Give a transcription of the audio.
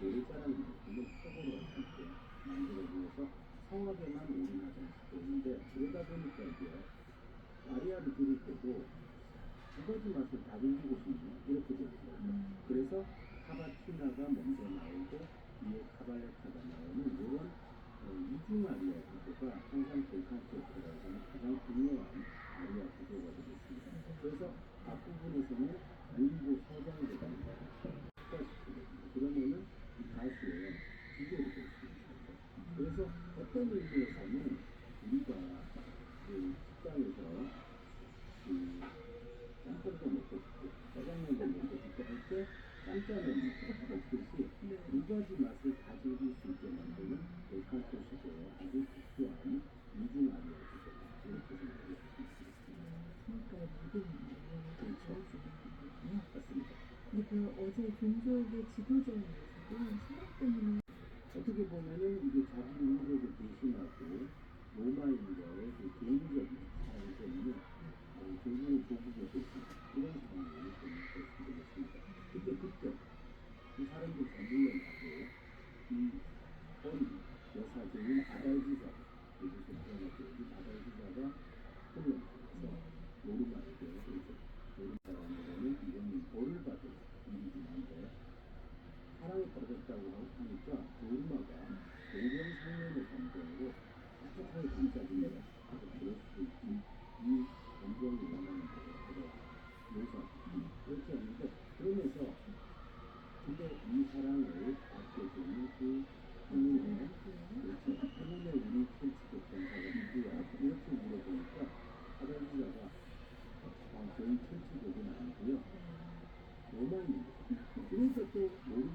노래자랑 느낌을 최고로 함께 만들어주어서 성악에만 올인하지 않고 있는데 그러다 보니까 이제 아리아를 들을 때도 두 가지 맛을 다 즐기고 싶네 이렇게 되더라고요. 그래서 카바티나가 먼저 나오고 위에 카발레타가 나오는 이런 어, 이중 아리아 구조가 항상 벨칸트 오페라에서는 가장 중요한 아리아 구조가 되겠습니다. 그래서 앞부분에서는 느리고 서정되는 특가시키거든요. 그러면은 이 가수의 기대를 볼 수 있습니다. 그래서 어떤 의미에서는 우리가 그 식당에서 그 짬뽕도 먹고 싶고 짜장면도 먹고 싶고 할때 짬짜면 먹듯이 두 가지 맛을 다 즐길 수 있게 만드는 시대의 아주 특수한 이중 구조다 이렇게 생각을 할수 있습니다. 성악가의 모든 그렇죠. 수. 맞습니다. 근데 그 어제 종족의 지도자인 모습은 성악 때문에 어떻게 보면은 이게 자기 민족을 대신하고 로마인과의 그 개인적인 사랑 때문에 어, 결국은 조국의 대신 이런 근데 그때 이 사람들 다 물러나고 이 어린 여사제인 아달지사 여기서 태어났고 이 아달지사가 흘러나가서 노르마에게 그래서 노르마라는 거는 이거는 벌을 받을 일이긴 한데 사랑에 빠졌다고 하니까 노르마가 노병상면의 감정으로 따뜻하게 그럴 수도 있고 이 감정이 원하는 대로 묘사 그렇지 않는데 그러면서 근데 이 사랑을 받게 되는 그 행운의 그렇죠 행운의 우리 펼치고 전사가 누구야 이렇게 물어보니까 하달지자가 아 저희 펼치족은 아니고요 로마입니다 그러니까 또 노르마